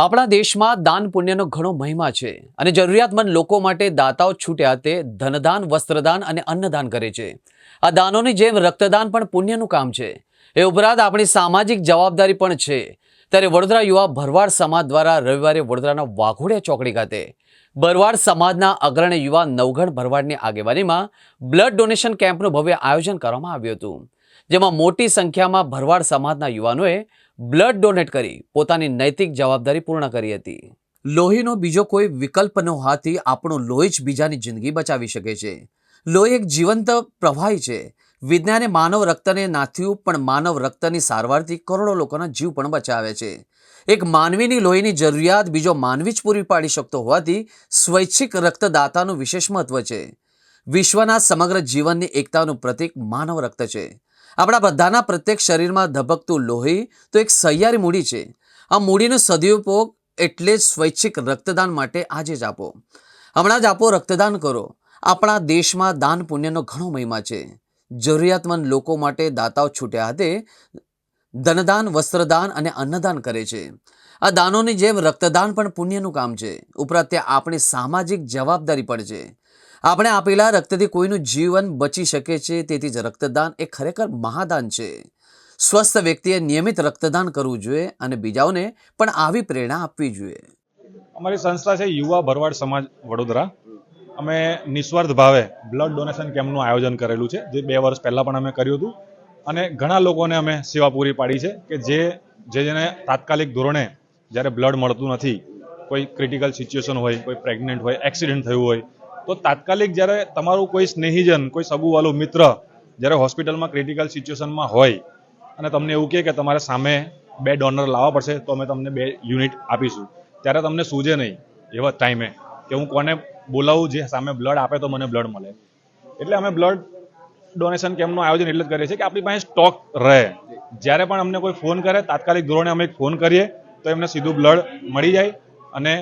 આપણા દેશમાં દાન પુણ્યનો ઘણો મહિમા છે અને જરૂરિયાતમંદ લોકો માટે દાતાઓ છૂટ્યા તે ધનદાન, વસ્ત્રદાન અને અન્નદાન કરે છે. આ દાનોની જેમ રક્તદાન પણ પુણ્યનું કામ છે. એ ઉપરાંત આપણી સામાજિક જવાબદારી પણ છે. ત્યારે વડોદરા યુવા ભરવાડ સમાજ દ્વારા રવિવારે વડોદરાના વાઘોડિયા ચોકડી ખાતે ભરવાડ સમાજના અગ્રણી યુવા નવગણ ભરવાડની આગેવાનીમાં બ્લડ ડોનેશન કેમ્પનું ભવ્ય આયોજન કરવામાં આવ્યું હતું. જેમાં મોટી સંખ્યામાં ભરવાડ સમાજના યુવાનોએ બ્લડ ડોનેટ કરી પોતાની નૈતિક જવાબદારી પૂર્ણ કરી હતી. લોહીનો બીજો કોઈ વિકલ્પ ન હોવાથી આપણું લોહી જ બીજાની જિંદગી બચાવી શકે છે. લોહી એક જીવંત પ્રવાહી છે. વિજ્ઞાને માનવ રક્તને નાથ્યું પણ માનવ રક્તની સારવારથી કરોડો લોકોના જીવ પણ બચાવે છે. એક માનવીની લોહીની જરૂરિયાત બીજો માનવી જ પૂરી પાડી શકતો હોવાથી સ્વૈચ્છિક રક્તદાતાનું વિશેષ મહત્વ છે. વિશ્વના સમગ્ર જીવનની એકતાનું પ્રતીક માનવ રક્ત છે. આપણા બધાના પ્રત્યેક શરીરમાં ધબકતું લોહી તો એક સહિયારી મૂડી છે. આ મૂડીનો સદુપયોગ એટલે જ સ્વૈચ્છિક રક્તદાન માટે આજે જ આપો. હમણાં જ આપો રક્તદાન કરો. આપણા દેશમાં દાન પુણ્યનો ઘણો મહિમા છે. જરૂરિયાતમંદ લોકો માટે દાતાઓ છૂટ્યા હાથે ધનદાન, વસ્ત્રદાન અને અન્નદાન કરે છે. આ દાનોની જેમ રક્તદાન પણ પુણ્યનું કામ છે. ઉપરાંત તે આપણી સામાજિક જવાબદારી પણ છે. આપણે આપેલા રક્તથી કોઈનું જીવન બચી શકે છે, તેથી જ રક્તદાન એ ખરેખર મહાદાન છે. સ્વસ્થ વ્યક્તિએ નિયમિત રક્તદાન કરવું જોઈએ અને બીજાઓને પણ આવી પ્રેરણા આપવી જોઈએ. અમારી સંસ્થા છે યુવા ભરવાડ સમાજ વડોદરા. અમે નિસ્વાર્થ ભાવે બ્લડ ડોનેશન કેમ્પનું આયોજન કરેલું છે, જે બે વર્ષ પહેલાં પણ અમે કર્યું હતું. અને ઘણા લોકોને અમે સેવા પૂરી પાડી છે કે જે જે જેને તાત્કાલિક ધોરણે જ્યારે બ્લડ મળતું નથી, કોઈ ક્રિટિકલ સિચ્યુએશન હોય, કોઈ પ્રેગ્નન્ટ હોય, એક્સિડન્ટ થયું હોય તો તાત્કાલિક જ્યારે તમારું કોઈ સ્નેહીજન, કોઈ સગુવાલો મિત્ર જ્યારે હોસ્પિટલમાં ક્રિટિકલ સિચ્યુએશનમાં હોય અને તમને એવું કહે કે તમારે સામે બે ડોનર લાવવા પડશે, તો અમે તમને બે યુનિટ આપીશું. ત્યારે તમને સૂજે નહીં એવા ટાઈમે કે હું કોને બોલાવું, જે સામે બ્લડ આપે તો મને બ્લડ મળે. એટલે અમે બ્લડ ડોનેશન કેમ્પનું આયોજન એટલે જ કરીએ છીએ કે આપણી પાસે સ્ટોક રહે. જ્યારે પણ અમને કોઈ ફોન કરે, તાત્કાલિક ધોરણે અમે ફોન કરીએ, તો એમને સીધું બ્લડ મળી જાય અને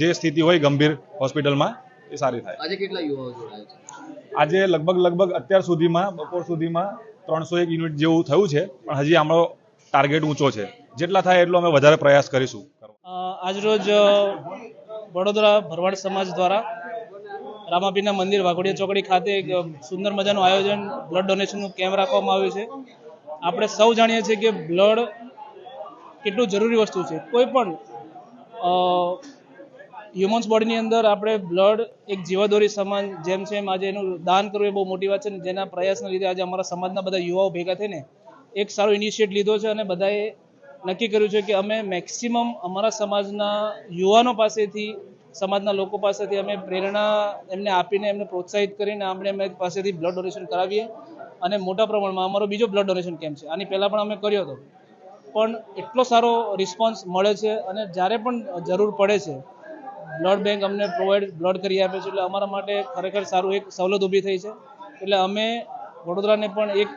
જે સ્થિતિ હોય ગંભીર હોસ્પિટલમાં એ સારી થાય. આજે કેટલા યુવાઓ જોડાયા છે? આજે લગભગ લગભગ અત્યાર સુધીમાં બપોર સુધીમાં ત્રણસો એક યુનિટ જેવું થયું છે પણ હજી આપણો ટાર્ગેટ ઊંચો છે. જેટલા થાય એટલો અમે વધારે પ્રયાસ કરીશું. અ, આજરોજ વડોદરા ભરવાડ સમાજ દ્વારા રામાપીના મંદિર વાઘોડિયા ચોકડી ખાતે એક સુંદર મજાનું આયોજન બ્લડ ડોનેશનનું કેમ્પ રાખવામાં આવ્યું છે. આપણે સૌ જાણીએ છીએ કે બ્લડ કેટલું જરૂરી વસ્તુ છે. કોઈ પણ હ્યુમન્સ બોડીની અંદર આપણે બ્લડ એક જીવાદોરી સમાન જેમ છે એમ આજે એનું દાન કરવું એ બહુ મોટી વાત છે ને જેના પ્રયાસના લીધે આજે અમારા સમાજના બધા યુવાઓ ભેગા થઈને એક સારો ઇનિશિયેટ લીધો છે અને બધાએ નક્કી કર્યું છે કે અમે મેક્સિમમ અમારા સમાજના યુવાનો પાસેથી, સમાજના લોકો પાસેથી અમે પ્રેરણા એમને આપીને એમને પ્રોત્સાહિત કરીને આપણે અમે પાસેથી બ્લડ ડોનેશન કરાવીએ અને મોટા પ્રમાણમાં અમારો બીજો બ્લડ ડોનેશન કેમ્પ છે. આની પહેલાં પણ અમે કર્યો હતો. પણ એટલો સારો રિસ્પોન્સ મળે છે અને જ્યારે પણ જરૂર પડે છે બ્લડ બેંક અમને પ્રોવાઈડ બ્લડ કરી આપે છે. એટલે અમારા માટે ખરેખર સારું એક સવલત ઊભી થઈ છે. એટલે અમે વડોદરાને પણ એક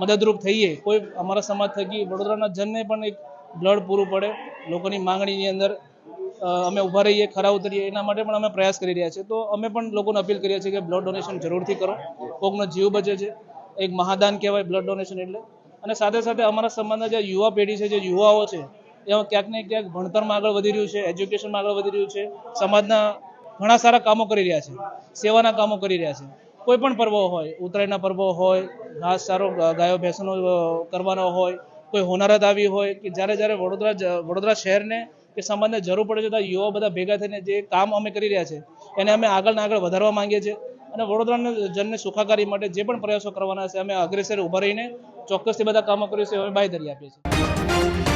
મદદરૂપ થઈએ. કોઈ અમારા સમાજ થકી વડોદરાના જનને પણ એક બ્લડ પૂરું પડે. લોકોની માંગણીની અંદર અમે ઊભા રહીએ, ખરા ઉતરીએ, એના માટે પણ અમે પ્રયાસ કરી રહ્યા છીએ. તો અમે પણ લોકોને અપીલ કરીએ છીએ કે બ્લડ ડોનેશન જરૂરથી કરો. કોકનો જીવ બચે છે. એક મહાદાન કહેવાય બ્લડ ડોનેશન એટલે. અને સાથે સાથે અમારા સમાજના જે યુવા પેઢી છે, જે યુવાઓ છે એમાં ક્યાંક ને ક્યાંક ભણતરમાં આગળ વધી રહ્યું છે એજ્યુકેશનમાં આગળ વધી રહ્યું છે, સમાજના ઘણા સારા કામો કરી રહ્યા છે, સેવાના કામો કરી રહ્યા છે. કોઈ પણ પર્વો હોય, ઉત્તરાયણના પર્વો હોય, ઘાસ સારો ગાયો, ભેંસનો કરવાનો હોય, કોઈ હોનારત આવી હોય કે જ્યારે જ્યારે વડોદરા વડોદરા શહેરને કે સમાજને જરૂર પડે છે ત્યાં યુવા બધા ભેગા થઈને જે કામ અમે કરી રહ્યા છે, એને અમે આગળ ને આગળ વધારવા માંગીએ છીએ. અને વડોદરાના જનને સુખાકારી માટે જે પણ પ્રયાસો કરવાના છે, અમે અગ્રેસર ઊભા રહીને ચોક્કસથી બધા કામો કરીશું અમે બાંયધરી આપીએ છીએ.